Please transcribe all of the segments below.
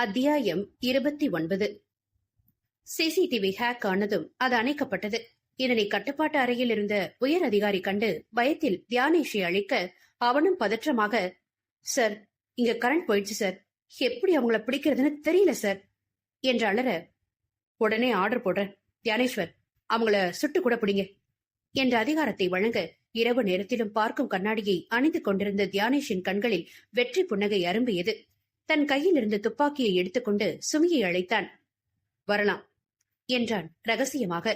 அத்தியாயம் இருபத்தி ஒன்பது. சிசிடிவி ஹேக் ஆனதும் அது அணைக்கப்பட்டது. இதனை கட்டுப்பாட்டு அறையில் இருந்த உயர் அதிகாரி கண்டு பயத்தில் தியானேஷை அழிக்க அவனும் பதற்றமாக சார் இங்க கரண்ட் போயிடுச்சு சார். எப்படி அவங்கள பிடிக்கிறதுன்னு தெரியல சார். என்று அலற உடனே ஆர்டர் போடுறேன். தியானேஸ்வர் அவங்கள சுட்டு கூட பிடிங்க. என்ற அதிகாரத்தை வழங்க இரவு நேரத்திலும் பார்க்கும் கண்ணாடியை அணிந்து கொண்டிருந்த தியானேஷின் கண்களில் வெற்றி புன்னகை அரும்பியது. தன் கையில் இருந்த துப்பாக்கியை எடுத்துக்கொண்டு சுமியை அழைத்தான். வரலாம் என்றான் ரகசியமாக.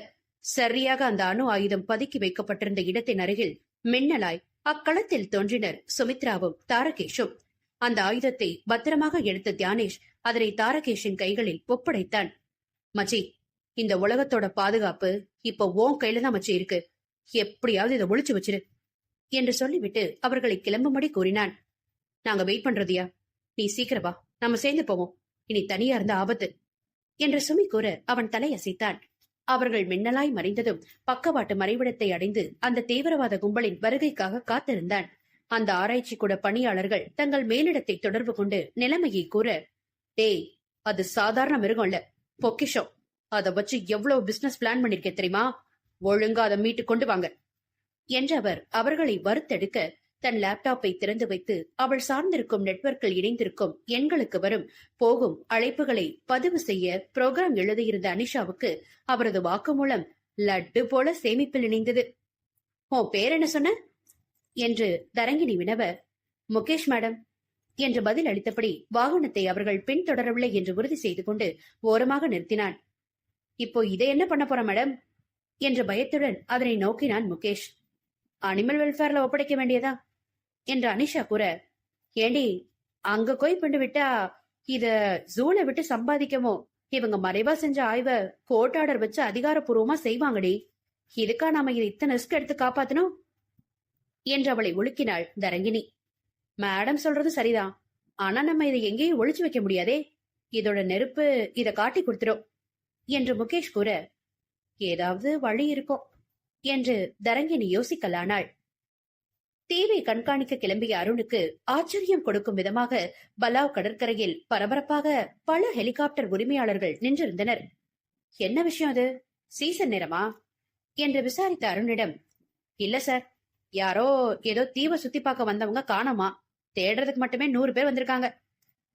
சரியாக அந்த அணு ஆயுதம் பதுக்கி வைக்கப்பட்டிருந்த இடத்தின் அருகில் மின்னலாய் அக்களத்தில் தோன்றினர் சுமித்ராவும் தாரகேஷும். அந்த ஆயுதத்தை பத்திரமாக எடுத்த தியானேஷ் அதனை தாரகேஷின் கைகளில் ஒப்படைத்தான். மச்சி இந்த உலகத்தோட பாதுகாப்பு இப்போ ஓன் கையில தான் மச்சி இருக்கு. எப்படியாவது இதை ஒளிச்சு வச்சிரு என்று சொல்லிவிட்டு அவர்களை கிளம்பும்படி கூறினான். நாங்க வெயிட் பண்றதியா? நீ சீக்கிரவா நம்ம சேர்ந்து போவோம். இனி தனியா இருந்த ஆபத்து. என்று சுமி கூற அவன் தலையசைத்தான். அவர்கள் மின்னலாய் மறைந்ததும் பக்கவாட்டு மறைவிடத்தை அடைந்து அந்த தீவிரவாத கும்பலின் வருகைக்காக காத்திருந்தான். அந்த ஆராய்ச்சி கூட பணியாளர்கள் தங்கள் மேலிடத்தை தொடர்பு கொண்டு நிலைமையை கூற டேய் அது சாதாரண மிருகம் இல்ல பொக்கிஷம். அத வச்சு எவ்வளவு பிசினஸ் பிளான் பண்ணிருக்க தெரியுமா? ஒழுங்கா அதை மீட்டு கொண்டு வாங்க. என்றவர் அவர்களை வறுத்தெடுக்க தன் லேப்டாப்பை திறந்து வைத்து அவள் சார்ந்திருக்கும் நெட்வொர்க்கில் இணைந்திருக்கும் எண்களுக்கு வரும் போகும் அழைப்புகளை பதிவு செய்ய புரோகிராம் எழுதியிருந்த அனிஷாவுக்கு அவரது வாக்குமூலம் லட்டு போல சேமிப்பில் இணைந்தது. ஓ பேர் என்ன சொன்ன? என்று தரங்கினி வினவ முகேஷ் மேடம். என்று பதில் அளித்தபடி வாகனத்தை அவர்கள் பின்தொடரவில்லை என்று உறுதி செய்து கொண்டு ஓரமாக நிறுத்தினான். இப்போ இதை என்ன பண்ண போற மேடம்? என்ற பயத்துடன் அதனை நோக்கினான் முகேஷ். அனிமல் வெல்ஃபேர்ல ஒப்படைக்க வேண்டியதா? என்று அனிஷா கூற ஏண்டி அங்க போய் பண்ணி விட்டா இத ஜூல விட்டு சம்பாதிக்கமோ? இவங்க மறைவா செஞ்ச ஆய்வ கோர்ட் ஆர்டர் வச்சு அதிகாரப்பூர்வமா செய்வாங்கடி. இதுக்கா நாம இதை இத்தனை ரிஸ்க் எடுத்து காப்பாத்தணும்? என்று அவளை ஒழுக்கினாள் தரங்கினி. மேடம் சொல்றது சரிதான். ஆனா நம்ம இதை எங்கேயும் ஒழிச்சு வைக்க முடியாதே. இதோட நெருப்பு இத காட்டி கொடுத்துரும் என்று முகேஷ் கூற ஏதாவது வழி இருக்கும் என்று தரங்கினி யோசிக்கலானாள். தீவை கண்காணிக்க கிளம்பிய அருணுக்கு ஆச்சரியம் கொடுக்கும் விதமாக பலாவ் கடற்கரையில் பரபரப்பாக பல ஹெலிகாப்டர் உரிமையாளர்கள் நின்றிருந்தனர். என்ன விஷயம் அது? சீசன் நேரமா? என்று விசாரித்த அருணிடம் இல்ல சார். யாரோ ஏதோ தீவை சுத்தி பார்க்க வந்தவங்க காணோமா? தேடுறதுக்கு மட்டுமே நூறு பேர் வந்திருக்காங்க.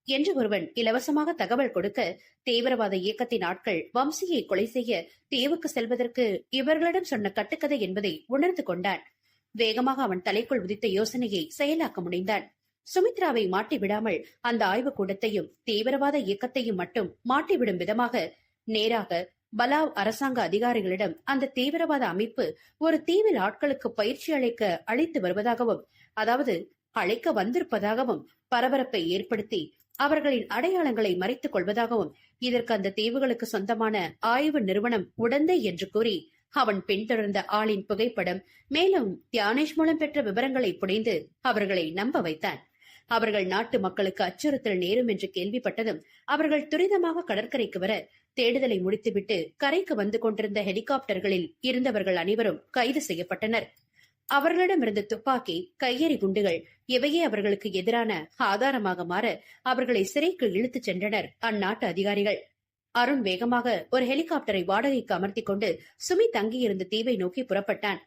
என்று ஒருவன் இலவசமாக தகவல் கொடுக்க தீவிரவாத இயக்கத்தின் ஆட்கள் வம்சியை கொலை செய்ய தீவுக்கு செல்வதற்கு இவர்களிடம் சொன்ன கட்டுக்கதை என்பதை உணர்ந்து கொண்டான். வேகமாக அவன் தலைக்குள் உதித்த யோசனையை செயலாக்க முடிந்தான். சுமித்ராவை மாட்டி விடாமல் அந்த ஆய்வுக் கூடத்தையும் தீவிரவாத இயக்கத்தையும் மட்டும் மாட்டிவிடும் விதமாக நேராக பலாவ் அரசாங்க அதிகாரிகளிடம் அந்த தீவிரவாத அமைப்பு ஒரு தீவில் ஆட்களுக்கு பயிற்சி அளிக்க அழைத்து வருவதாகவும் அதாவது அழைக்க வந்திருப்பதாகவும் பரபரப்பை ஏற்படுத்தி அவர்களின் அடையாளங்களை மறைத்துக் கொள்வதாகவும் இதற்கு அந்த தீவுகளுக்கு சொந்தமான ஆய்வு நிறுவனம் உடந்தை என்று கூறி அவன் பின்தொடர்ந்த ஆளின் புகைப்படம் மேலும் தியானேஷ் மூலம் பெற்ற விவரங்களை புனைந்து அவர்களை நம்ப வைத்தான். அவர்கள் நாட்டு மக்களுக்கு அச்சுறுத்தல் நேரும் என்று கேள்விப்பட்டதும் அவர்கள் துரிதமாக கடற்கரைக்கு வர தேடுதலை முடித்துவிட்டு கரைக்கு வந்து கொண்டிருந்த ஹெலிகாப்டர்களில் இருந்தவர்கள் அனைவரும் கைது செய்யப்பட்டனர். அவர்களிடமிருந்த துப்பாக்கி கையெறி குண்டுகள் இவையே அவர்களுக்கு எதிரான ஆதாரமாக மாற அவர்களை சிறைக்கு இழுத்துச் சென்றனர் அந்நாட்டு அதிகாரிகள். அருண் வேகமாக ஒரு ஹெலிகாப்டரை வாடகைக்கு அமர்த்திக் கொண்டு சுமி தங்கியிருந்த தீவை நோக்கி புறப்பட்டான்.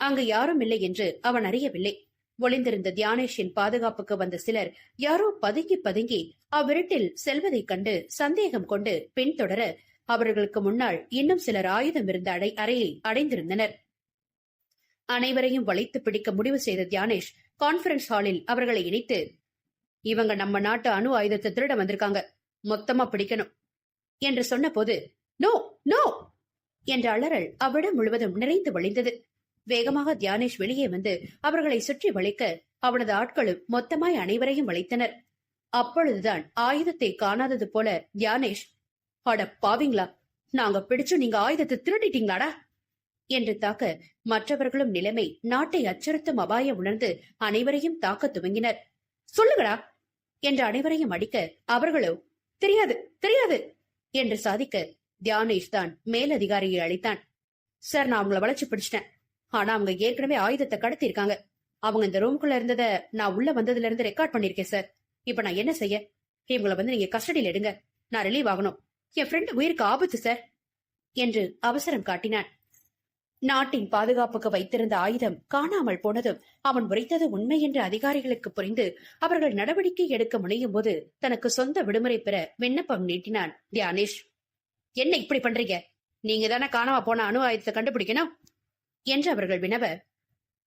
அங்கு யாரும் இல்லை என்று அவன் அறியவில்லை. ஒளிந்திருந்த தியானேஷின் பாதுகாப்புக்கு வந்த சிலர் யாரோ பதுங்கி பதுங்கி அவ்விருட்டில் செல்வதைக் கண்டு சந்தேகம் கொண்டு பின்தொடர அவர்களுக்கு முன்னால் இன்னும் சிலர் ஆயுதம் இருந்த அடை அறையை அடைந்திருந்தனர். அனைவரையும் வளைத்து பிடிக்க முடிவு செய்த தியானேஷ் கான்பரன்ஸ் ஹாலில் அவர்களை இணைத்து இவங்க நம்ம நாட்டு அணு ஆயுதத்தை திருட வந்திருக்காங்க. மொத்தமா பிடிக்கணும். என்று சொன்னபோது நோ நோ! என்ற அலறல் அவ்விடம் முழுவதும் நிறைந்து வழிந்தது. வேகமாக தியானேஷ் வெளியே வந்து அவர்களை சுற்றி வளைக்க அவனது ஆட்களும் மொத்தமாய் அனைவரையும் வளைத்தனர் அப்பொழுதுதான் ஆயுதத்தை காணாதது போல தியானேஷ் அட பாவிங்களா நாங்க பிடிச்சு நீங்க ஆயுதத்தை திருடிட்டீங்களாடா? என்று தாக்க மற்றவர்களும் நிலைமை நாட்டை அச்சுறுத்தும் அபாயம் உணர்ந்து அனைவரையும் தாக்க துவங்கினர். சொல்லுங்கடா! என்று அனைவரையும் அடிக்க அவர்களோ தெரியாது தெரியாது! என்று சாதிக்க தியானேஷ் தான் மேலதிகாரியை அழைத்தான். சார் நான் அவங்கள வளைச்சு பிடிச்சிட்டேன். ஆனா அவங்க ஏற்கனவே ஆயுதத்தை கடத்தி இருக்காங்க அவங்க இந்த ரூம்குள்ள இருந்தத நான் உள்ள வந்ததுல இருந்து ரெக்கார்ட் பண்ணிருக்கேன் சார். இப்ப நான் என்ன செய்ய? இவங்களை வந்து நீங்க கஸ்டடியில் எடுங்க. நான் ரிலீவ் ஆகணும். என் ஃப்ரெண்டு உயிருக்கு ஆபத்து சார். என்று அவசரம் காட்டினான். நாட்டின் பாதுகாப்புக்கு வைத்திருந்த ஆயுதம் காணாமல் போனதும் அவன் உரைத்தது உண்மை என்று அதிகாரிகளுக்கு புரிந்து அவர்கள் நடவடிக்கை எடுக்க முனையும் போது தனக்கு சொந்த விடுமுறை பெற விண்ணப்பம் நீட்டினான் தியானேஷ். என்ன இப்படி பண்றீங்க? நீங்க தானே காணாம போன அணு ஆயுதத்தை கண்டுபிடிக்கணும்? என்று அவர்கள் வினவ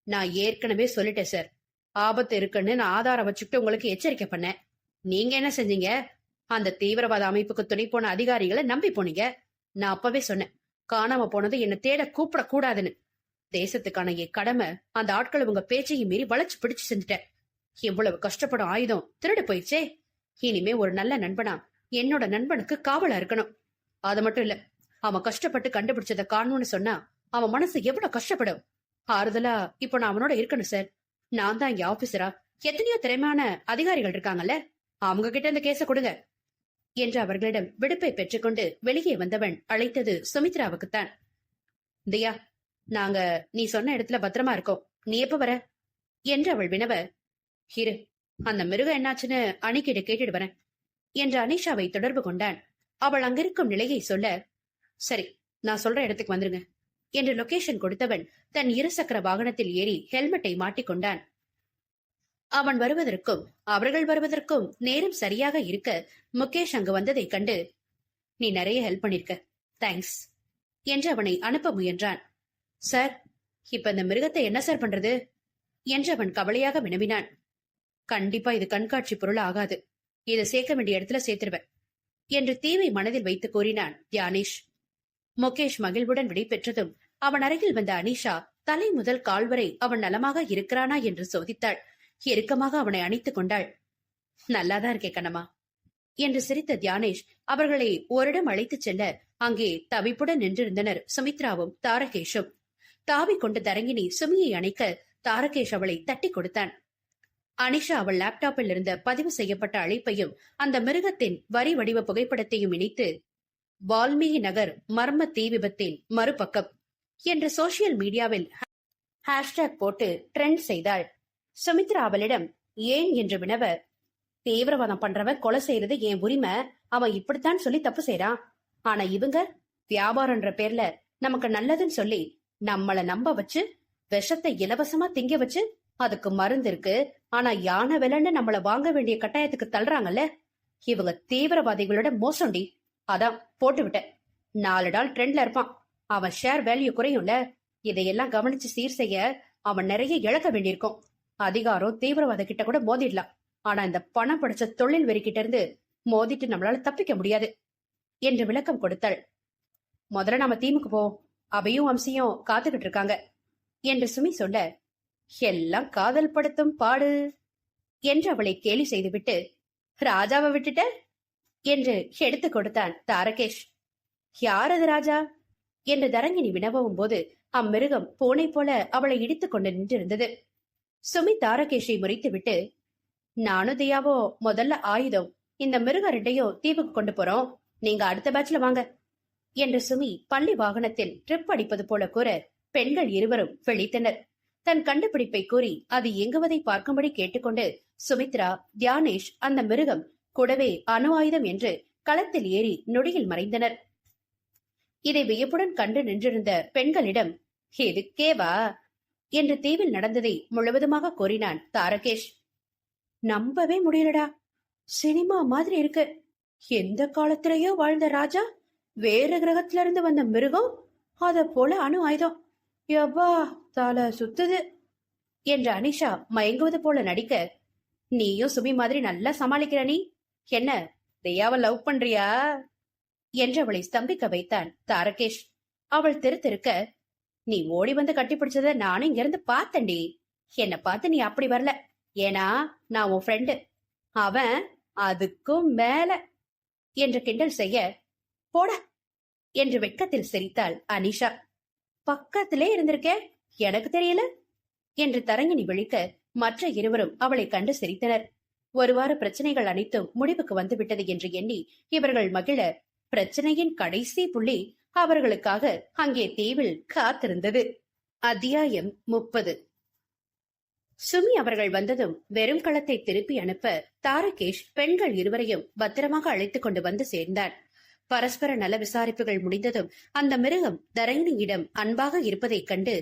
நான் ஏற்கனவே சொல்லிட்டேன் சார். ஆபத்து இருக்குன்னு நான் ஆதாரம் வச்சுட்டு உங்களுக்கு எச்சரிக்கை பண்ணேன். நீங்க என்ன செஞ்சீங்க? அந்த தீவிரவாத அமைப்புக்கு துணை போன அதிகாரிகளை நம்பி போனீங்க. நான் அப்பவே சொன்னேன். காணாம போனது என்ன தேட கூப்பிட கூடாதுன்னு தேசத்துக்கான என் கடமை அந்த ஆட்கள் உங்க பேச்சையும் மீறி வளைச்சு பிடிச்சு செஞ்சுட்டேன். இவ்வளவு கஷ்டப்படும் ஆயுதம் திருடு போயிடுச்சே. இனிமே ஒரு நல்ல நண்பனா என்னோட நண்பனுக்கு காவலா இருக்கணும். அது மட்டும் இல்ல அவன் கஷ்டப்பட்டு கண்டுபிடிச்சத காணணும்னு சொன்னா அவன் மனசு எவ்வளவு கஷ்டப்படும். ஆறுதலா இப்ப நான் அவனோட இருக்கணும் சார். நான் தான் இங்க ஆபீசரா எத்தனையோ திறமையான அதிகாரிகள் இருக்காங்கல்ல. அவங்க கிட்ட இந்த கேஸ கொடுங்க. என்று அவர்களிடம் விடுப்பை பெற்றுக்கொண்டு வெளியே வந்தவன் அழைத்தது சுமித்ராவுக்குத்தான். தியா நாங்க நீ சொன்ன இடத்துல பத்திரமா இருக்கோம். நீ எப்ப வர? என்று அவள் வினவ இரு அந்த மிருகம் என்னாச்சுன்னு அணிக்கிட்ட கேட்டுட்டு வரேன் என்று அனிஷாவை தொடர்பு கொண்டான். அவள் அங்கிருக்கும் நிலையை சொல்ல சரி நான் சொல்ற இடத்துக்கு வந்துருங்க என்று லொகேஷன் கொடுத்தவன் தன் இருசக்கர வாகனத்தில் ஏறி ஹெல்மெட்டை மாட்டிக்கொண்டான். அவன் வருவதற்கும் அவர்கள் வருவதற்கும் நேரம் சரியாக இருக்க முகேஷ் அங்கு வந்ததைக் கண்டு நீ நிறைய ஹெல்ப் பண்ணிருக்க. தேங்க்ஸ் என்று அவனை அனுப்ப முயன்றான். சார் இப்ப இந்த மிருகத்தை என்ன சார் பண்றது? என்று அவன் கவலையாக வினவினான். கண்டிப்பா இது கண்காட்சி பொருள் ஆகாது. இதை சேர்க்க வேண்டிய இடத்துல சேர்த்திருவேன். என்று தீவை மனதில் வைத்து கூறினான் தியானேஷ். முகேஷ் மகிழ்வுடன் விடைபெற்றதும் அவன் அருகில் வந்த அனிஷா தலை முதல் கால் வரை அவன் நலமாக இருக்கிறானா என்று சோதித்தாள். இறுக்கமாக அவனை அணைத்துக் கொண்டாள். நல்லாதான் இருக்கே கண்ணம்மா. என்று சிரித்த தியானேஷ் அவர்களை ஓரிடம் அழைத்துச் செல்ல அங்கே தவிப்புடன் நின்றிருந்தனர் சுமித்ராவும் தாரகேஷும். தாவி கொண்டு தரங்கினி சுமியை அணைக்க தாரகேஷ் அவளை தட்டி கொடுத்தான். அனிஷா அவள் லேப்டாப்பில் இருந்த பதிவு செய்யப்பட்ட அழைப்பையும் அந்த மிருகத்தின் வரி வடிவ புகைப்படத்தையும் இணைத்து வால்மீகி நகர் மர்ம தீ விபத்தின் மறுபக்கம் என்று சோசியல் மீடியாவில் ஹேஷ்டேக் போட்டு ட்ரெண்ட் செய்தாள். சுமித்ரா அவளிடம் ஏன்? என்று வினவ தீவிரவாதம் பண்றவன் கொலை செய்யறது என் உரிமை. அவன் இப்படித்தான் சொல்லி தப்பு செய்யறான் ஆனா இவங்க வியாபாரம்ன்ற பேர்ல நமக்கு நல்லதுன்னு சொல்லி நம்மள நம்ப வச்சு விஷத்தை இலவசமா திங்க வச்சு அதுக்கு மருந்து இருக்கு. ஆனா யானை விலைன்னு நம்மள வாங்க வேண்டிய கட்டாயத்துக்கு தள்ளுறாங்கல்ல? இவங்க தீவிரவாதிகளோட மோசண்டி அதான் போட்டு விட்டேன். நாலு நாள் ட்ரெண்ட்ல இருப்பான். அவன் ஷேர் வேல்யூ குறையும்ல. இதையெல்லாம் கவனிச்சு சீர் செய்ய அவன் நிறைய இழக்க வேண்டியிருக்கும். அதிகாரம் தீவிரவாத கிட்ட கூட மோதிடலாம் ஆனா இந்த பணம் படிச்ச தொழில் வெறி கிட்ட இருந்து மோதிட்டு நம்மளால தப்பிக்க முடியாது என்று விளக்கம் கொடுத்தாள். முதல்ல நாம தீமுக்கு போ அவையும் வம்சியும் காத்துக்கிட்டு இருக்காங்க என்று சுமி சொல்ல எல்லாம் காதல் படுத்தும் பாடு என்று அவளை கேலி செய்துவிட்டு ராஜாவை விட்டுட்ட? என்று எடுத்து கொடுத்தான் தாரகேஷ். யார் அது ராஜா? என்று தரங்கினி வினவவும் போது அம்மிருகம் பூனை போல அவளை இடித்துக் கொண்டு நின்றிருந்தது. சுமி தாரகேஷை முறைத்துவிட்டு நானும் தியாவோ முதல்ல ஆயுதம். இந்த மிருக ரெண்டையும் தீவுக்கு கொண்டு போறோம். நீங்க அடுத்த பேட்ச்ல வாங்க. என்று சுமி பள்ளி வாகனத்தில் ட்ரிப் அடிப்பது போல கூற பெண்கள் இருவரும் வெளித்தனர் தன் கண்டுபிடிப்பை கூறி அது இயங்குவதை பார்க்கும்படி கேட்டுக்கொண்டு சுமித்ரா தியானேஷ் அந்த மிருகம் கூடவே அணு ஆயுதம் என்று களத்தில் ஏறி நொடியில் மறைந்தனர். இதை வியப்புடன் கண்டு நின்றிருந்த பெண்களிடம் எதுக்கேவா? என்று தீவில் நடந்ததை முழுவதுமாக கூறினான் தாரகேஷ். நம்பவே முடியலடா. சினிமா மாதிரி இருக்கு. எந்த காலத்திலேயோ வாழ்ந்த ராஜா வேற கிரகத்துல இருந்து வந்த மிருகம் அத போல அணு ஆயுதம். எவ்வா தலை சுத்துது. என்று அனிஷா மயங்குவது போல நடிக்க நீயும் சுமி மாதிரி நல்லா சமாளிக்கிற நீ. என்ன தியாவை லவ் பண்றியா? என்று அவளை ஸ்தம்பிக்க வைத்தான் தாரகேஷ். அவள் திருத்திருக்க நீ ஓடி வந்து கட்டிப்பிடிச்சத நானும் இங்க இருந்து பார்த்தேன்டி. என்ன பார்த்து நீ அப்படி வரல. ஏன்னா நான் உன் ஃப்ரெண்டு அவன் அதுக்கும் மேல. என்று கிண்டல் செய்ய போட என்று வெட்கத்தில் சிரித்தாள் அனிஷா. பக்கத்திலே இருந்திருக்கே எனக்கு தெரியல என்று தரங்கினி விழிக்க மற்ற இருவரும் அவளை கண்டு சிரித்தனர். ஒருவாறு பிரச்சனைகள் அனைத்தும் முடிவுக்கு வந்துவிட்டது என்று எண்ணி இவர்கள் மகிழ பிரச்சனையின் கடைசி புள்ளி அவர்களுக்காக அங்கே தீவில் காத்திருந்தது. அத்தியாயம் முப்பது. சுமி அவர்கள் வந்ததும் வெறும் களத்தை திருப்பி அனுப்ப தாரகேஷ் பெண்கள் இருவரையும் பத்திரமாக அழைத்துக் கொண்டு வந்து சேர்ந்தார். பரஸ்பர நல விசாரிப்புகள் முடிந்ததும் அந்த மிருகம் தரையினியிடம் அன்பாக இருப்பதைக் கண்டு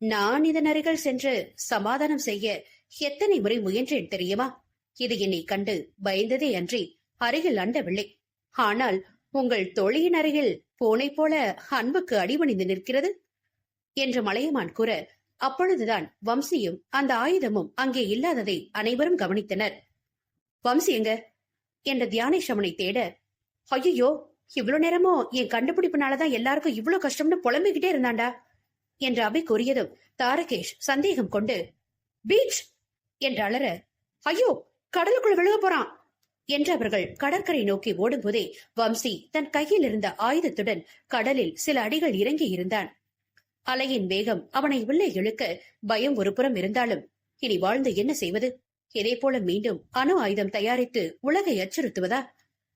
நான் இதன் அருகில் சென்று சமாதானம் செய்ய எத்தனை முறை முயன்றேன் தெரியுமா? இது என்னை கண்டு பயந்ததே அன்றி அருகில் அண்டவில்லை. ஆனால் உங்கள் தோழியின் அருகில் பூனை போல அன்புக்கு அடிபணிந்து நிற்கிறது என்று மலையமான் கூற அப்பொழுதுதான் வம்சியும் அந்த ஆயுதமும் அங்கே இல்லாததை அனைவரும் கவனித்தனர். வம்சி எங்க? என்ற தியானேஷ் அவனை தேட ஐயோ இவ்வளவு நேரமும் என் கண்டுபிடிப்புனாலதான் எல்லாருக்கும் இவ்வளவு கஷ்டம்னு புலம்பிக்கிட்டே இருந்தாண்டா? என்று அபி கூறியதும் தாரகேஷ் சந்தேகம் கொண்டு பீச்! என்று அலற ஐயோ கடலுக்குள்ள விழுக போறான். என்று அவர்கள் கடற்கரை நோக்கி ஓடும்போதே வம்சி தன் கையில் இருந்த ஆயுதத்துடன் கடலில் சில அடிகள் இறங்கி இருந்தான். அலையின் வேகம் அவனை உள்ளே இழுக்க பயம் ஒரு புறம் இருந்தாலும் இனி வாழ்ந்து என்ன செய்வது? இதேபோல மீண்டும் அணு ஆயுதம் தயாரித்து உலகை அச்சுறுத்துவதா?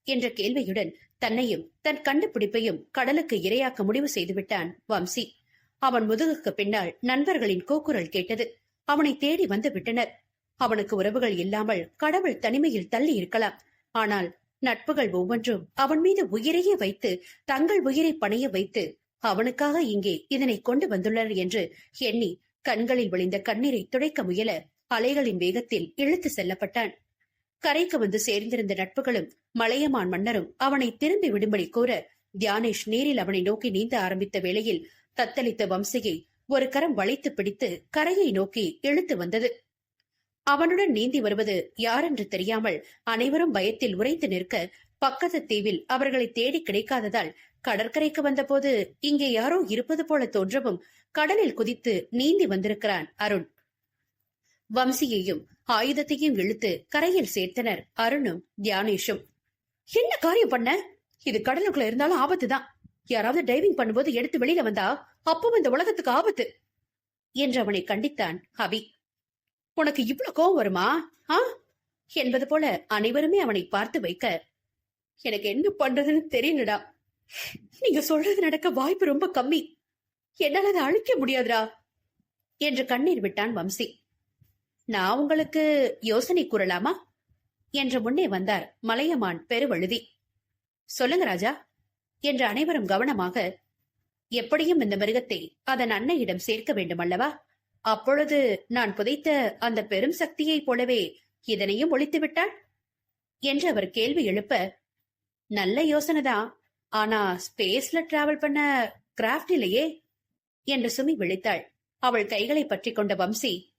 என்ற கேள்வியுடன் தன்னையும் தன் கண்டுபிடிப்பையும் கடலுக்கு இரையாக்க முடிவு செய்துவிட்டான் வம்சி. அவன் முதுகுக்கு பின்னால் நண்பர்களின் கூக்குரல் கேட்டது. அவனை தேடி வந்து விட்டனர். அவனுக்கு உறவுகள் இல்லாமல் கடவுள் தனிமையில் தள்ளி இருக்கலாம். ஆனால் நட்புகள் ஒவ்வொன்றும் அவன் மீது உயிரையே வைத்து தங்கள் உயிரை பணைய வைத்து அவனுக்காக இங்கே இதனை கொண்டு வந்துள்ளனர் என்று எண்ணி கண்களில் விழிந்த கண்ணீரை துடைக்க முயல அலைகளின் வேகத்தில் இழுத்து செல்லப்பட்டான். கரைக்கு வந்து சேர்ந்திருந்த நட்புகளும் மலையமான் மன்னரும் அவனை திரும்பி விடும்படி கூற தியானேஷ் நேரில் அவனை நோக்கி நீந்த ஆரம்பித்த வேளையில் தத்தளித்த வம்சியை ஒரு கரம் வளைத்து பிடித்து கரையை நோக்கி இழுத்து வந்தது. அவனுடன் நீந்தி வருவது யாரென்று தெரியாமல் அனைவரும் பயத்தில் உறைந்து நிற்க பக்கத்து தீவில் அவர்களை தேடி கிடைக்காததால் கடற்கரைக்கு வந்தபோது இங்கே யாரோ இருப்பது போல தோன்றவும் கடலில் குதித்து நீந்தி வந்திருக்கிறான் அருண். வம்சியையும் ஆயுதத்தையும் இழுத்து கரையில் சேர்த்தனர் அருணும் தியானேஷும். என்ன காரியம் பண்ண? இது கடலுக்குள்ள இருந்தாலும் ஆபத்துதான். யாராவது டைவிங் பண்ணும்போது எடுத்து வெளியில வந்தா அப்பவும் இந்த உலகத்துக்கு ஆபத்து என்று அவனை கண்டித்தான் அபி உனக்கு இவ்வளவு கோவம் வருமா? ஆ? என்பது போல அனைவருமே அவனை பார்த்து வைக்க எனக்கு என்ன பண்றதுன்னு தெரியலடா. நீங்க சொல்றது நடக்க வாய்ப்பு ரொம்ப கம்மி. என்னால அதை அழிக்க முடியாதுடா. என்று கண்ணீர் விட்டான் வம்சி. நான் உங்களுக்கு யோசனை கூறலாமா? என்று முன்னே வந்தார் மலையமான் பெருவழுதி. சொல்லுங்க ராஜா. என்று அனைவரும் கவனமாக எப்படியும் இந்த மிருகத்தை அதன் அன்னையிடம் சேர்க்க வேண்டும் அல்லவா அப்பொழுது நான் புதைத்த அந்த பெரும் சக்தியைப் போலவே இதனையும் ஒழித்து விட்டாள் என்று அவர் கேள்வி எழுப்ப நல்ல யோசனைதான் ஆனா ஸ்பேஸ்ல டிராவல் பண்ண கிராஃப்ட் இல்லையே? என்று சுமி விழித்தாள். அவள் கைகளை பற்றி கொண்ட வம்சி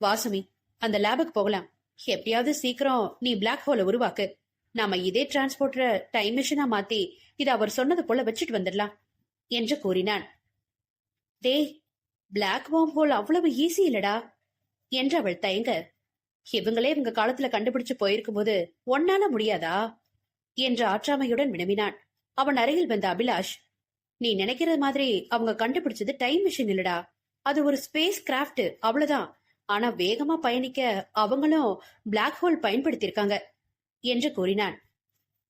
வாசுமி அந்த லேபுக்கு போகலாம். எப்படியாவது சீக்கிரம் நீ பிளாக் ஹோலை உருவாக்கு. நாம இதே டிரான்ஸ்போர்ட்டர டைம் மிஷினா மாத்தி இத அவர் சொன்னது போல வச்சுட்டு வந்துடலாம் என்று கூறினான் டேய் பிளாக் வார்ம் ஹோல் அவ்வளவு ஈஸி இல்லடா என்று அவள் தயங்க. இவங்களே இவங்க காலத்துல கண்டுபிடிச்சு போயிருக்கும் போது ஒன்னால முடியாதா? என்று ஆற்றாமையுடன் வினவினான். அவன் அருகில் வந்த அபிலாஷ் நீ நினைக்கிறது மாதிரி அவங்க கண்டுபிடிச்சது டைம் மிஷின் இல்லடா. அது ஒரு ஸ்பேஸ் கிராஃப்ட் அவ்வளவுதான். ஆனா வேகமா பயணிக்க அவங்களும் பிளாக் ஹோல் பயன்படுத்தியிருக்காங்க என்று கூறினான்.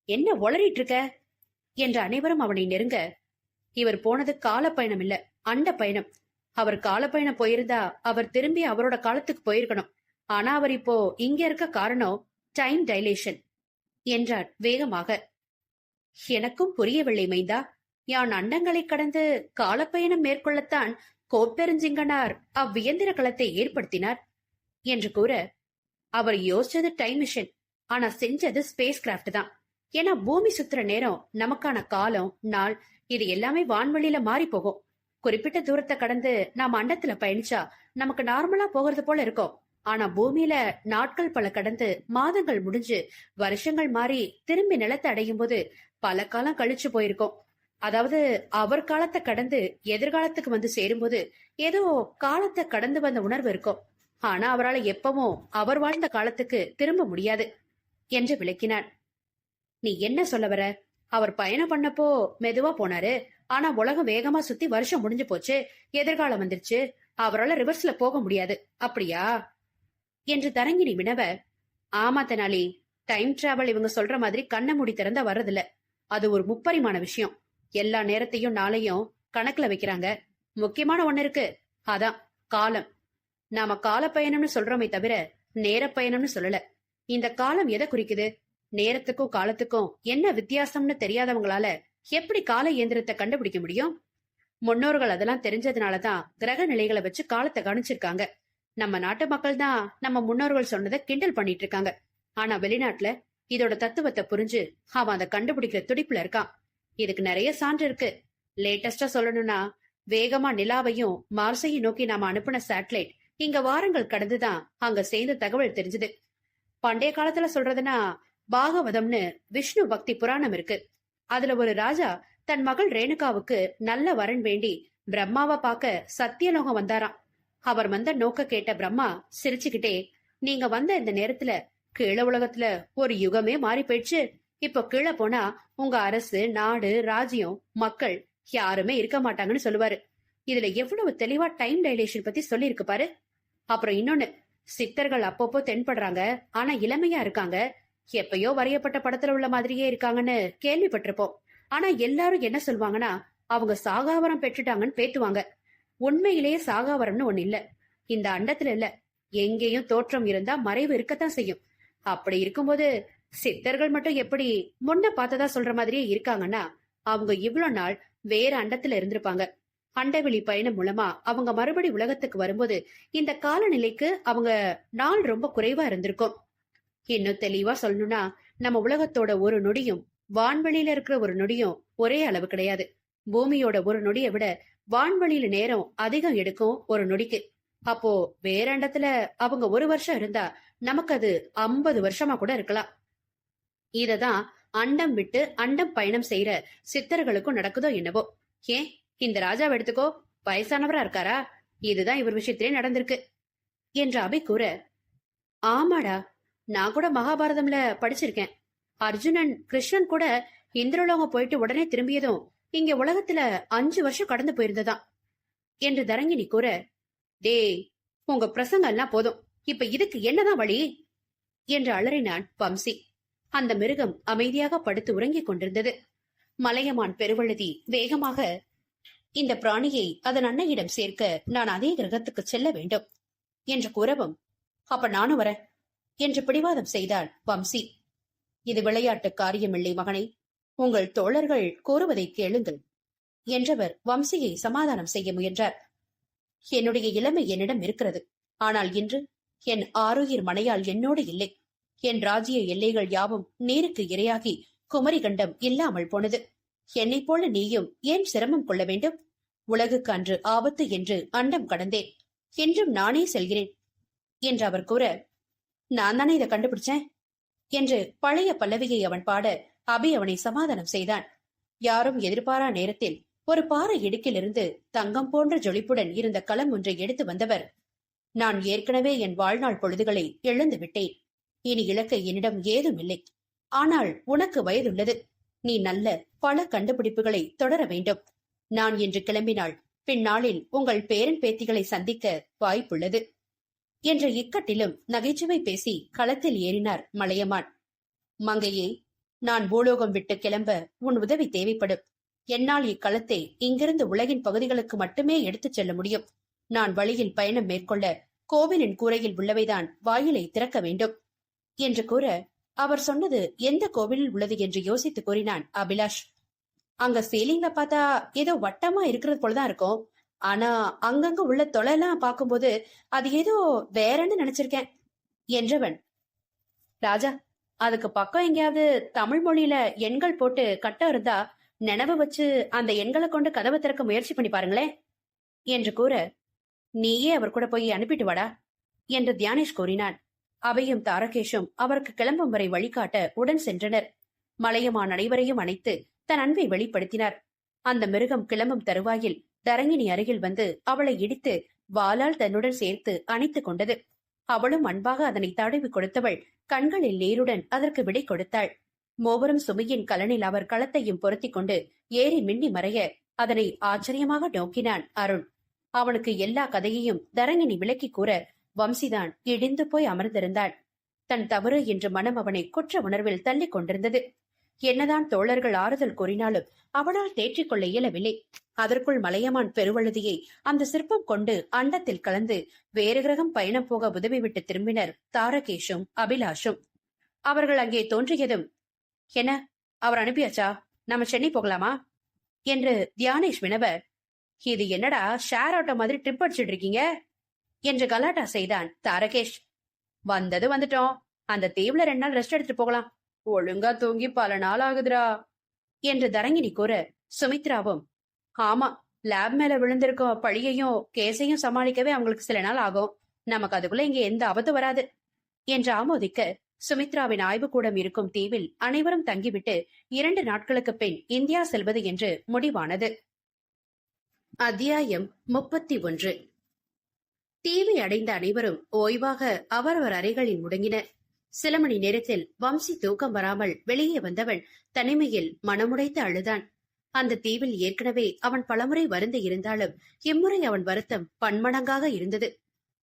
என்ன உளறிட்டு இருக்க? என்று அனைவரும் அவனை நெருங்க. இவர் போனது கால பயணம் இல்ல அண்ட பயணம் அவர் காலப்பயணம் போயிருந்தா அவர் திரும்பி அவரோட காலத்துக்கு போயிருக்கணும். ஆனா அவர் இப்போ இங்க இருக்க காரணம் டைம் டைலேஷன் என்றார் வேகமாக. எனக்கும் புரியவில்லை மைந்தா. யான் அண்டங்களை கடந்து காலப்பயணம் மேற்கொள்ளத்தான் கோப்பெருஞ்சிங்கனார் அவ்வியந்திர களத்தை ஏற்படுத்தினார் என்று கூற அவர் யோசிச்சது டைம் மிஷின் ஆனா செஞ்சது ஸ்பேஸ் கிராஃப்ட் தான். ஏன்னா பூமி சுத்துற நேரம் நமக்கான காலம் நாள் இது எல்லாமே வான்வெளியில மாறி போகும். குறிப்பிட்ட தூரத்தை கடந்து நாம் அண்டத்துல பயணிச்சா நமக்கு நார்மலா போகிறது போல இருக்கும். ஆனா பூமியில நாட்கள் பல கடந்து மாதங்கள் முடிஞ்சு வருஷங்கள் மாறி திரும்பி நிலத்தை அடையும் போது பல காலம் கழிச்சு போயிருக்கோம். அதாவது அவர் காலத்தை கடந்து எதிர்காலத்துக்கு வந்து சேரும்போது ஏதோ காலத்தை கடந்து வந்த உணர்வு இருக்கும். ஆனா அவரால் எப்பவும் அவர் வாழ்ந்த காலத்துக்கு திரும்ப முடியாது என்று விளக்கினான் நீ என்ன சொல்ல வர? அவர் பயணம் பண்ணப்போ மெதுவா போனாரு. ஆனா உலகம் வேகமா சுத்தி வருஷம் முடிஞ்சு போச்சு. எதிர்காலம் வந்துருச்சு. அவரால் ரிவர்ஸ்ல போக முடியாது. அப்படியா? என்று தரங்கினி வினவ ஆமா தெனாலி டைம் டிராவல் இவங்க சொல்ற மாதிரி கண்ணை மூடி திறந்தா வர்றதில்ல. அது ஒரு முப்பரிமாண விஷயம். எல்லா நேரத்தையும் நாளையும் கணக்குல வைக்கிறாங்க. முக்கியமான ஒண்ணு இருக்கு. அதான் காலம். நாம கால பயணம்னு சொல்றோமே தவிர நேர பயணம்னு சொல்லல. இந்த காலம் எதை குறிக்குது? நேரத்துக்கும் காலத்துக்கும் என்ன வித்தியாசம்னு தெரியாதவங்களால எப்படி கால இயந்திரத்தை கண்டுபிடிக்க முடியும்? முன்னோர்கள் அதெல்லாம் தெரிஞ்சதுனாலதான் கிரக நிலைகளை வச்சு காலத்தை கணிச்சிருக்காங்க நம்ம நாட்டு மக்கள் தான் நம்ம முன்னோர்கள் சொன்னதை கிண்டல் பண்ணிட்டு இருக்காங்க. ஆனா வெளிநாட்டுல இதோட தத்துவத்தை புரிஞ்சு அவன் அதை கண்டுபிடிக்கிற துடிப்புல இருக்கான். இதுக்கு நிறைய சான்று இருக்கு. லேட்டஸ்டா சொல்லணும்னா வேகமா நிலாவையும் மார்சையும் நோக்கி நாம அனுப்பின சேட்டலைட் இங்க வாரங்கள் கடந்துதான் அங்க சேர்ந்த தகவல் தெரிஞ்சது. பண்டைய காலத்துல சொல்றதுன்னா பாகவதம்னு விஷ்ணு பக்தி புராணம் இருக்கு. அதுல ஒரு ராஜா தன் மகள் ரேணுகாவுக்கு நல்ல வரன் வேண்டி பிரம்மாவை பார்க்க சத்தியலோகம் வந்தாராம். அவர் வந்த நோக்க கேட்ட பிரம்மா சிரிச்சுக்கிட்டே நீங்க வந்த இந்த நேரத்துல கீழ உலகத்துல ஒரு யுகமே மாறி போயிடுச்சு. இப்போ கீழே போனா உங்க அரசு நாடு ராஜ்யம் மக்கள் யாருமே இருக்க மாட்டாங்கன்னு சொல்லுவாரு. இதுல எவ்வளவு தெளிவா டைம் டைலேஷன் பத்தி சொல்லி இருக்கு பாரு. அப்புறம் இன்னொன்னு சித்தர்கள் அப்பப்போ தென்படுறாங்க ஆனா இளமையா இருக்காங்க. எப்பயோ வரையப்பட்ட படத்துல உள்ள மாதிரியே இருக்காங்கன்னு கேள்விப்பட்டிருப்போம். ஆனா எல்லாரும் என்ன சொல்லுவாங்கன்னா அவங்க சாகாவரம் பெற்றுட்டாங்கன்னு பேத்துவாங்க. உண்மையிலேயே சாகாவரம்னு ஒண்ணு இல்ல. இந்த அண்டத்துல இல்ல. எங்கேயும் தோற்றம் இருந்தா மறைவு இருக்கத்தான் செய்யும். அப்படி இருக்கும்போது சித்தர்கள் மட்டும் எப்படி முன்ன பார்த்ததா சொல்ற மாதிரியே இருக்காங்கன்னா அவங்க இவ்வளவு நாள் வேற அண்டத்துல இருந்திருப்பாங்க. அண்டவெளி பயணம் மூலமா அவங்க மறுபடி உலகத்துக்கு வரும்போது இந்த காலநிலைக்கு அவங்க நாள் ரொம்ப குறைவா இருந்திருக்கும். இன்னும் தெளிவா சொல்லணும்னா நம்ம உலகத்தோட ஒரு நொடியும் வான்வெளியில இருக்கிற ஒரு நொடியும் ஒரே அளவு கிடையாது. பூமியோட ஒரு நொடியை விட வான்வெளியில நேரம் அதிகம் எடுக்கும் ஒரு நொடிக்கு. அப்போ வேற இடத்துல அவங்க ஒரு வருஷம் இருந்தா நமக்கு அது ஐம்பது வருஷமா கூட இருக்கலாம். இததான் அண்டம் விட்டு அண்டம் பயணம் செய்யற சித்தர்களுக்கும் நடக்குதோ என்னவோ. ஏன்? இந்த ராஜாவை எடுத்துக்கோ வயசானவரா இருக்காரா? இதுதான் இவர் விஷயத்திலே நடந்திருக்கு. என்று அபி கூற ஆமாடா நான் கூட மகாபாரதம்ல படிச்சிருக்கேன். அர்ஜுனன் கிருஷ்ணன் கூட இந்திரலோகம் போயிட்டு உடனே திரும்பியதும் இங்க உலகத்துல அஞ்சு வருஷம் கடந்து போயிருந்ததாம் என்று தரங்கினி கூற டேய் உங்க பிரசங்கம் எல்லாம் போதும். இப்ப இதுக்கு என்னதான் வழி? என்று அலறினான் வம்சி. அந்த மிருகம் அமைதியாக படுத்து உறங்கிக் கொண்டிருந்தது. மலையமான் பெருவழுதி வேகமாக இந்த பிராணியை அதன் அன்னையிடம் சேர்க்க நான் அதே கிரகத்துக்கு செல்ல வேண்டும் என்று கூறவும் அப்ப நானும் வரேன். என்று பிடிவாதம் செய்தாள் வம்சி. இது விளையாட்டு காரியமில்லை மகனை. உங்கள் தோழர்கள் கூறுவதை கேளுங்கள் என்றவர் வம்சியை சமாதானம் செய்ய முயன்றார். என்னுடைய இளமை என்னிடம் இருக்கிறது. ஆனால் இன்று என் ஆருயிர் மனையால் என்னோடு இல்லை. என் ராஜ்ய எல்லைகள் யாவும் நீருக்கு இரையாகி குமரிகண்டம் இல்லாமல் போனது. என்னைப் போல நீயும் ஏன் சிரமம் கொள்ள வேண்டும்? உலகுக்கு அன்று ஆபத்து என்று அண்டம் கடந்தேன். என்றும் நானே செல்கிறேன். என்று அவர் கூற நான் தானே இதை கண்டுபிடிச்சேன்? என்று பழைய பல்லவியை அவன் பாட அபி அவனை சமாதானம் செய்தான். யாரும் எதிர்பாரா நேரத்தில் ஒரு பாறை இடுக்கிலிருந்து தங்கம் போன்ற ஜொலிப்புடன் இருந்த களம் ஒன்றை எடுத்து வந்தவர். நான் ஏற்கனவே என் வாழ்நாள் பொழுதுகளை இழந்து விட்டேன். இனி இழக்க என்னிடம் ஏதும் இல்லை. ஆனால் உனக்கு வயதுள்ளது. நீ நல்ல பல கண்டுபிடிப்புகளை தொடர வேண்டும். நான் இன்று கிளம்பினால் பின்னாளில் உங்கள் பேரன் பேத்திகளை சந்திக்க வாய்ப்புள்ளது. என்ற இக்கட்டிலும் நகைச்சுவை பேசி களத்தில் ஏறினார் மலையமான். மங்கையே நான் பூலோகம் விட்டு கிளம்ப உன் உதவி தேவைப்படும். என்னால் இக்களத்தை இங்கிருந்து உலகின் பகுதிகளுக்கு மட்டுமே எடுத்துச் செல்ல முடியும். நான் வழியில் பயணம் மேற்கொள்ள கோவிலின் கூரையில் உள்ளவைதான் வாயிலை திறக்க வேண்டும் என்று கூற அவர் சொன்னது எந்த கோவிலில் உள்ளது என்று யோசித்து கூறினான் அபிலாஷ். அங்க சீலிங்ல பார்த்தா ஏதோ வட்டமா இருக்கிறது போலதான் இருக்கும். ஆனா அங்கங்க உள்ள தொலைலாம் பார்க்கும்போது அது ஏதோ வேறன்னு நினைச்சிருக்கேன் என்றவன். ராஜா அதுக்கு பக்கம் எங்கேயாவது தமிழ் மொழியில எண்கள் போட்டு கட்ட இருந்தா நினைவு வச்சு அந்த எண்களை கொண்டு கதவை திறக்க முயற்சி பண்ணி பாருங்களேன் என்று கூற நீயே அவர் கூட போய் அனுப்பிட்டு வாடா என்று தியானேஷ் கூறினான். அவையும் தாரகேஷும் அவருக்கு கிளம்பும் வரை வழிகாட்ட உடன் சென்றனர். மலையமான் அனைவரையும் அணைத்து தன் அன்பை வெளிப்படுத்தினார். அந்த மிருகம் கிளம்பும் தருவாயில் தரங்கினி அருகில் வந்து அவளை இடித்து வாளால் தன்னுடன் சேர்த்து அணைத்துக் கொண்டது. அவளும் அன்பாக அதனை தடவி கொடுத்தவள் கண்களில் நீருடன் அதற்கு விடை கொடுத்தாள். மோபுரம் சுமையின் கலனில் அவர் களத்தையும் பொருத்திக் கொண்டு ஏறி மின்னி மறைய அதனை ஆச்சரியமாக நோக்கினான் அருண். அவனுக்கு எல்லா கதையையும் தரங்கினி விளக்கி கூற வம்சிதான் இடிந்து போய் அமர்ந்திருந்தாள். தன் தவறு என்று மனம் அவனை குற்ற உணர்வில் தள்ளிக் கொண்டிருந்தது. என்னதான் தோழர்கள் ஆறுதல் கூறினாலும் அவனால் தேற்றிக்கொள்ள இயலவில்லை. அதற்குள் மலையமான் பெருவழுதியை அந்த சிற்பம் கொண்டு அண்டத்தில் கலந்து வேறு கிரகம் பயணம் போக உதவிவிட்டு திரும்பினர் தாரகேஷும் அபிலாஷும். அவர்கள் அங்கே தோன்றியதும் என்ன அவர் அனுப்பியாச்சா? நம்ம சென்னை போகலாமா? என்று தியானேஷ் வினவ இது என்னடா ஷேர் ஆட்டோ மாதிரி ட்ரிப் அடிச்சிட்டு இருக்கீங்க? என்று கலாட்டா செய்தான் தாரகேஷ். வந்தது வந்துட்டோம். அந்த தீவுல ரெண்டு நாள் ரெஸ்ட் எடுத்துட்டு போகலாம். ஒழுங்கா தூங்கி பல நாள் ஆகுதுடா என்று தரங்கினி கூற சுமித்ராவும். ஆமா லேப் மேல விழுந்திருக்கும் பழியையும் கேஸையும் சமாளிக்கவே அவங்களுக்கு சில நாள் ஆகும். நமக்கு அதுக்குள்ள இங்க எந்த ஆபத்து வராது என்று ஆமோதிக்க சுமித்ராவின் ஆய்வுக்கூடம் இருக்கும் தீவில் அனைவரும் தங்கிவிட்டு இரண்டு நாட்களுக்கு பின் இந்தியா செல்வது என்று முடிவானது. அத்தியாயம் முப்பத்தி ஒன்று. தீவை அடைந்த அனைவரும் ஓய்வாக அவரவர் அறைகளில் முடங்கினர். சில மணி நேரத்தில் வம்சி தூக்கம் வராமல் வெளியே வந்தவன் தனிமையில் மனமுடைத்து அழுதான். அந்த தீவில் ஏற்கனவே அவன் பலமுறை வருந்து இருந்தாலும் இம்முறை அவன் வருத்தம் பன்மடங்காக இருந்தது.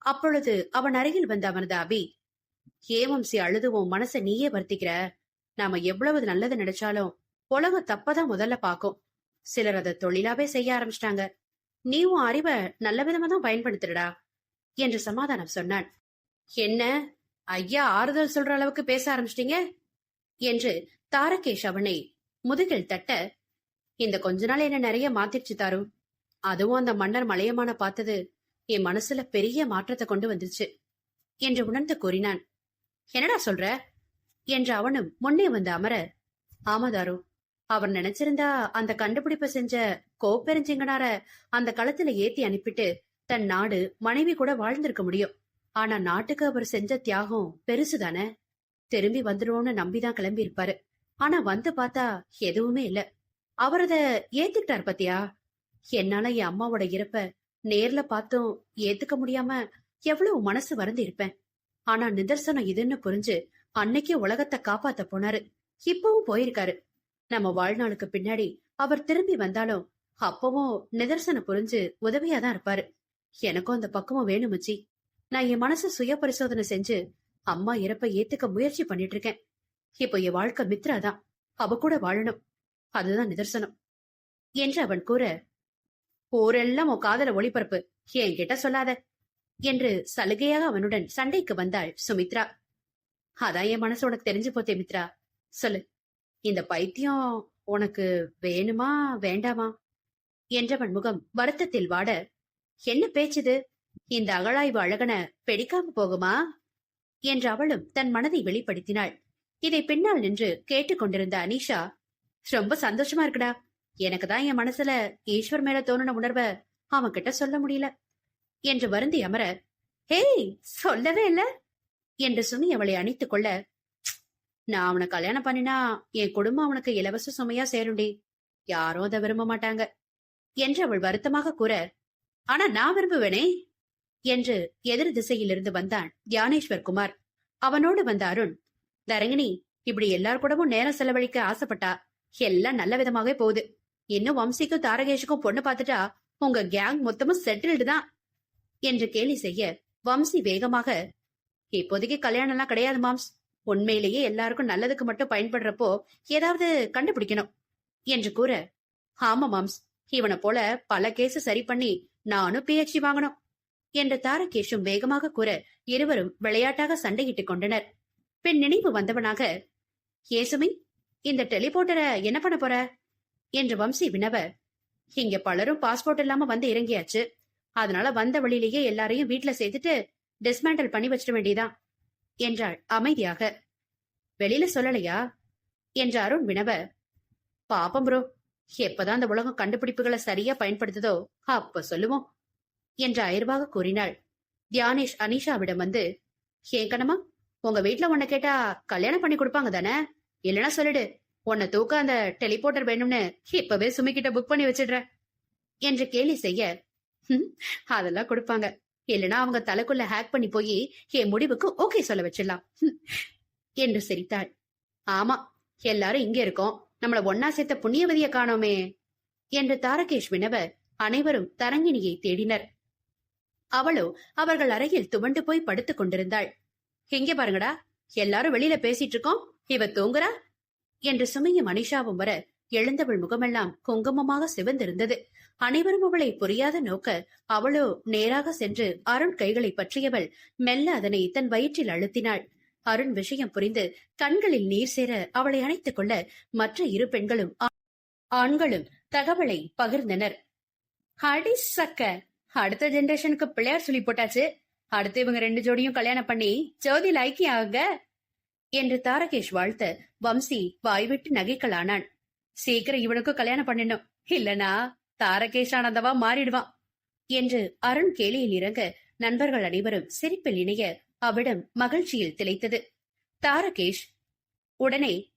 அப்பொழுது அவன் அருகில் வந்த அவனது அபி ஏ வம்சி அழுதுவோம் மனசை நீயே வருத்திக்கிற? நாம எவ்வளவு நல்லது நினைச்சாலும் உலகம் தப்பதான் முதல்ல பாக்கும் சிலர் அதை தொழிலாவே செய்ய ஆரம்பிச்சிட்டாங்க. நீ உன் அறிவை நல்ல விதமா தான் பயன்படுத்துறடா என்று சமாதானம் சொன்னான். என்ன? ஐயா ஆறுதல் சொல்ற அளவுக்கு பேச ஆரம்பிச்சிட்டீங்க? என்று தாரகேஷ் அவனை முதுகில் தட்ட இந்த கொஞ்ச நாள் என்ன நிறைய மாத்திருச்சு தாரு. அதுவும் அந்த மன்னர் மலையமான பார்த்தது. என் மனசுல பெரிய மாற்றத்தை கொண்டு வந்துருச்சு. என்று உணர்ந்து கூறினான். என்னடா சொல்ற? என்று அவனும் முன்னே வந்து அமர ஆமதாரு அவர் நினைச்சிருந்தா அந்த கண்டுபிடிப்பை செஞ்ச கோப்பெருஞ்சிங்கனார அந்த களத்துல ஏத்தி அனுப்பிட்டு தன் நாடு மனைவி கூட வாழ்ந்திருக்க முடியும். ஆனா நாட்டுக்கு அவர் செஞ்ச தியாகம் பெருசுதானே? திரும்பி வந்துடுவோம்னு நம்பிதான் கிளம்பி இருப்பாரு ஆனா வந்து பார்த்தா எதுவுமே இல்ல. அவர் அத ஏத்துக்கிட்டார் பத்தியா? என்னால என் அம்மாவோட இறப்ப நேர்ல பார்த்தும் ஏத்துக்க முடியாம எவ்வளவு மனசு வறந்து இருப்பேன் ஆனா நிதர்சனம் இதுன்னு புரிஞ்சு அன்னைக்கே உலகத்தை காப்பாத்த போனாரு. இப்பவும் போயிருக்காரு. நம்ம வாழ்நாளுக்கு பின்னாடி அவர் திரும்பி வந்தாலும் அப்பவும் நிதர்சனம் புரிஞ்சு உதவியாதான் இருப்பாரு. எனக்கும் அந்த பக்கமும் வேணுமச்சி நான் என் மனசு சுய பரிசோதனை செஞ்சு அம்மா இறப்ப ஏத்துக்க முயற்சி பண்ணிட்டு இருக்கேன் இப்போ என் வாழ்க்கை மித்ரா தான். அவ கூட வாழணும். அதுதான் நிதர்சனம். என்று அவன் கூற ஊரெல்லாம் உன் காதல ஒளிபரப்பு. என்கிட்ட சொல்லாத என்று சலுகையாக அவனுடன் சண்டைக்கு வந்தாள் சுமித்ரா. அதான் என் மனசு உனக்கு தெரிஞ்சு போத்தே மித்ரா. சொல்லு. இந்த பைத்தியம் உனக்கு வேணுமா வேண்டாமா? என்றவன் முகம் வருத்தத்தில் வாட என்ன பேச்சுது இந்த அகழாய்வு அழகன பெடிக்காம போகுமா? என்று அவளும் தன் மனதை வெளிப்படுத்தினாள். இதை பின்னால் நின்று கேட்டுக்கொண்டிருந்த அனிஷா ரொம்ப சந்தோஷமா இருக்குடா. எனக்கு தான் என் மனசுல ஈஸ்வர் மேல தோணுன உணர்வ அவன் கிட்ட சொல்ல முடியல. என்று வருந்தி அமர ஹேய் சொல்லவே இல்ல. என்று சுமி அவளை அணைத்துக் கொள்ள நான் அவனை கல்யாணம் பண்ணினா என் குடும்பம் அவனுக்கு இலவச சுமையா சேருண்டி யாரும் அதை விரும்ப மாட்டாங்க. என்று அவள் வருத்தமாக கூற ஆனா நான் விரும்புவேனே. என்று எதிர் திசையிலிருந்து வந்தான் தியானேஸ்வர் குமார். அவனோடு வந்த அருண் தரங்கினி இப்படி எல்லார் கூடவும் நேரம் செலவழிக்க ஆசைப்பட்டா எல்லாம் நல்ல விதமாவே போகுது. இன்னும் வம்சிக்கும் தாரகேஷுக்கும் பொண்ணு பார்த்துட்டா உங்க கேங் மொத்தமும் செட்டில்டு தான். என்று கேலி செய்ய வம்சி வேகமாக இப்போதைக்கு கல்யாணம் எல்லாம் கிடையாது மாம்ஸ். உண்மையிலேயே எல்லாருக்கும் நல்லதுக்கு மட்டும் பயன்படுறப்போ ஏதாவது கண்டுபிடிக்கணும். என்று கூற ஆமா மாம்ஸ். இவனை போல பல கேஸ் சரி பண்ணி நானும் பிஹெச்டி வாங்கணும். என்று தாரகேஷும் வேகமாக கூற இருவரும் விளையாட்டாக சண்டையிட்டுக் கொண்டனர். பின் நினைவு வந்தவனாக ஏசுமி இந்த டெலிபோர்ட்டரை என்ன பண்ண போற? என்று வம்சி வினவ இங்க பலரும் பாஸ்போர்ட் இல்லாம வந்து இறங்கியாச்சு. அதனால வந்த வழியிலேயே எல்லாரையும் வீட்டுல சேர்த்துட்டு டிஸ்மேண்டல் பண்ணி வச்சிட வேண்டியதான் என்றாள் அமைதியாக. வெளியில சொல்லலையா? என்று அருண் வினவ பாப்பம் ப்ரோ எப்பதான் அந்த உலகம் கண்டுபிடிப்புகளை சரியா பயன்படுத்துதோ அப்ப சொல்லுவோம். என்று அயர்வாக கூறினாள். தியானேஷ் அனிஷாவிடம் வந்து ஏன் கணமா உங்க வீட்ல உன்னை கேட்டா கல்யாணம் பண்ணி கொடுப்பாங்க தானே? இல்லைன்னா சொல்லிடு உன்னை தூக்க அந்த டெலிபோர்ட்டர் வேணும்னு இப்பவே சுமி கிட்ட புக் பண்ணி வச்சிடுறேன் என்று கேலி செய்ய அதெல்லாம் கொடுப்பாங்க. இல்லைன்னா அவங்க தலைக்குள்ள ஹேக் பண்ணி போய் என் முடிவுக்கு ஓகே சொல்ல வச்சிடலாம். என்று சிரித்தாள். ஆமா எல்லாரும் இங்க இருக்கோம். நம்மள ஒன்னா சேர்த்த புண்ணியவதிய காணோமே என்று தாரகேஷ் வினவ அனைவரும் தரங்கிணியை தேடினர். அவளோ அவர்கள் அறையில் துவண்டு போய் படுத்துக் கொண்டிருந்தாள். இங்க பாருங்கடா எல்லாரும் வெளியில பேசிட்டு இருக்கோம். இவ தூங்குறா? என்று சுமையும் மனிஷாவும் வர எழுந்தவள் முகமெல்லாம் குங்குமமாக சிவந்திருந்தது. அனைவரும் அவளை புரியாத நோக்க அவளோ நேராக சென்று அருண் கைகளை பற்றியவள் மெல்ல அதனை தன் வயிற்றில் அழுத்தினாள். அருண் விஷயம் புரிந்து கண்களில் நீர் சேர அவளை அணைத்துக் கொள்ள மற்ற இரு பெண்களும் ஆண்களும் தகவலை பகிர்ந்தனர். அடி சக்க! அடுத்த ஜெனரேஷனுக்கு பிள்ளையார் சொல்லி போட்டாச்சு. அடுத்து இவங்க ரெண்டு ஜோடியும் கல்யாணம் பண்ணி ஜோதி ஐக்கியம் ஆகுங்க என்று தாரகேஷ் வாழ்த்த. வம்சி வாய்விட்டு நகைக்கலானான். சீக்கிரம் இவனுக்கும் கல்யாணம் பண்ணணும் இல்லனா தாரகேஷ் ஆனந்தவா மாறிடுவான் என்று அருண் கேலியில் இறங்க நண்பர்கள் அனைவரும் சிரிப்பில் இணைய அவ்விடம் மகிழ்ச்சியில் திளைத்தது. தாரகேஷ் உடனே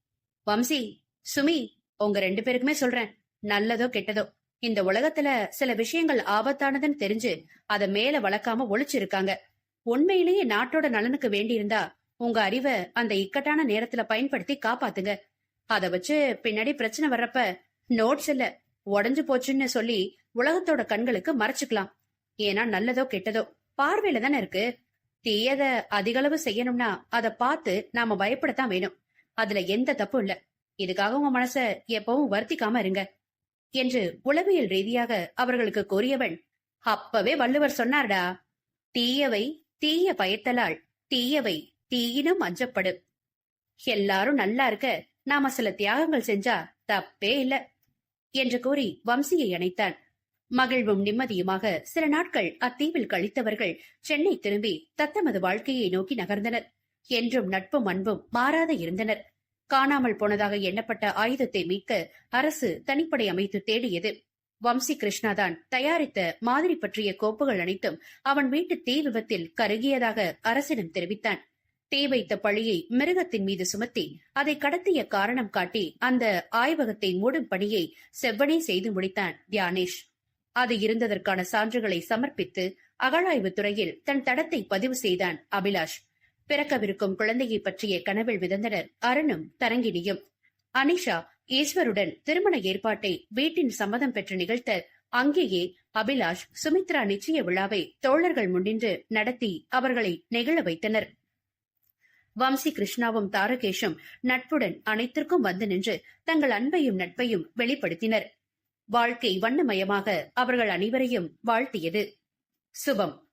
வம்சி சுமி உங்க ரெண்டு பேருக்குமே சொல்றேன். நல்லதோ கெட்டதோ இந்த உலகத்துல சில விஷயங்கள் ஆபத்தானதுன்னு தெரிஞ்சு அத மேல வளர்க்காம ஒளிச்சிருக்காங்க உண்மையிலேயே நாட்டோட நலனுக்கு வேண்டியிருந்தா உங்க அறிவை அந்த இக்கட்டான நேரத்துல பயன்படுத்தி காப்பாத்துங்க. அத வச்சு பின்னாடி பிரச்சனை வர்றப்ப நோட்ஸ் இல்ல உடஞ்சு போச்சுன்னு சொல்லி உலகத்தோட கண்களுக்கு மறைச்சுக்கலாம். ஏன்னா நல்லதோ கெட்டதோ பார்வையில தானே இருக்கு. தீயத அதிகளவு செய்யணும்னா அத பார்த்து நாம பயப்படத்தான் வேணும். அதுல எந்த தப்பும் இல்ல. இதுக்காக உங்க மனச எப்பவும் வருத்திக்காம இருங்க. என்று உளவியல் ரீதியாக அவர்களுக்கு கூறியவன் அப்பவே வள்ளுவர் சொன்னார்டா தீயவை தீய பயத்தலால் தீயவை தீயினும் அஞ்சப்படும் எல்லாரும் நல்லா இருக்க நாம சில தியாகங்கள் செஞ்சா தப்பே இல்ல என்று கூறி வம்சியை அணைத்தான். மகிழ்வும் நிம்மதியுமாக சில நாட்கள் அத்தீவில் கழித்தவர்கள் சென்னை திரும்பி தத்தமது வாழ்க்கையை நோக்கி நகர்ந்தனர். என்றும் நட்பும் அன்பும் மாறாத இருந்தனர். காணாமல் போனதாக எண்ணப்பட்ட ஆயுதத்தை மீட்க அரசு தனிப்படை அமைத்து தேடியது. வம்சி கிருஷ்ணாதான் தயாரித்த மாதிரி பற்றிய கோப்புகள் அனைத்தும் அவன் வீட்டு தீ விபத்தில் கருகியதாக அரசிடம் தெரிவித்தான். தீ வைத்த பழியை மிருகத்தின் மீது சுமத்தி அதை கடத்திய காரணம் காட்டி அந்த ஆய்வகத்தை மூடும் பணியை செவ்வனே செய்து முடித்தான் தியானேஷ். அது இருந்ததற்கான சான்றுகளை சமர்ப்பித்து அகழாய்வுத் துறையில் தன் தடத்தை பதிவு செய்தான் அபிலாஷ். பிறக்கவிருக்கும் குழந்தையை பற்றிய கனவில் விதந்தனர். அருணும் தரங்கினியும். அனிஷா ஈஸ்வருடன் திருமண ஏற்பாட்டை வீட்டின் சம்மதம் பெற்று நிகழ்த்த அங்கேயே அபிலாஷ் சுமித்ரா நிச்சய விழாவை தோழர்கள் முன்னின்று நடத்தி அவர்களை நெகிழ வைத்தனர். வம்சி கிருஷ்ணாவும் தாரகேஷும் நட்புடன் அனைத்திற்கும் வந்து நின்று தங்கள் அன்பையும் நட்பையும் வெளிப்படுத்தினர். வாழ்க்கை வண்ணமயமாக அவர்கள் அனைவரையும் வாழ்த்தியது. சுபம்.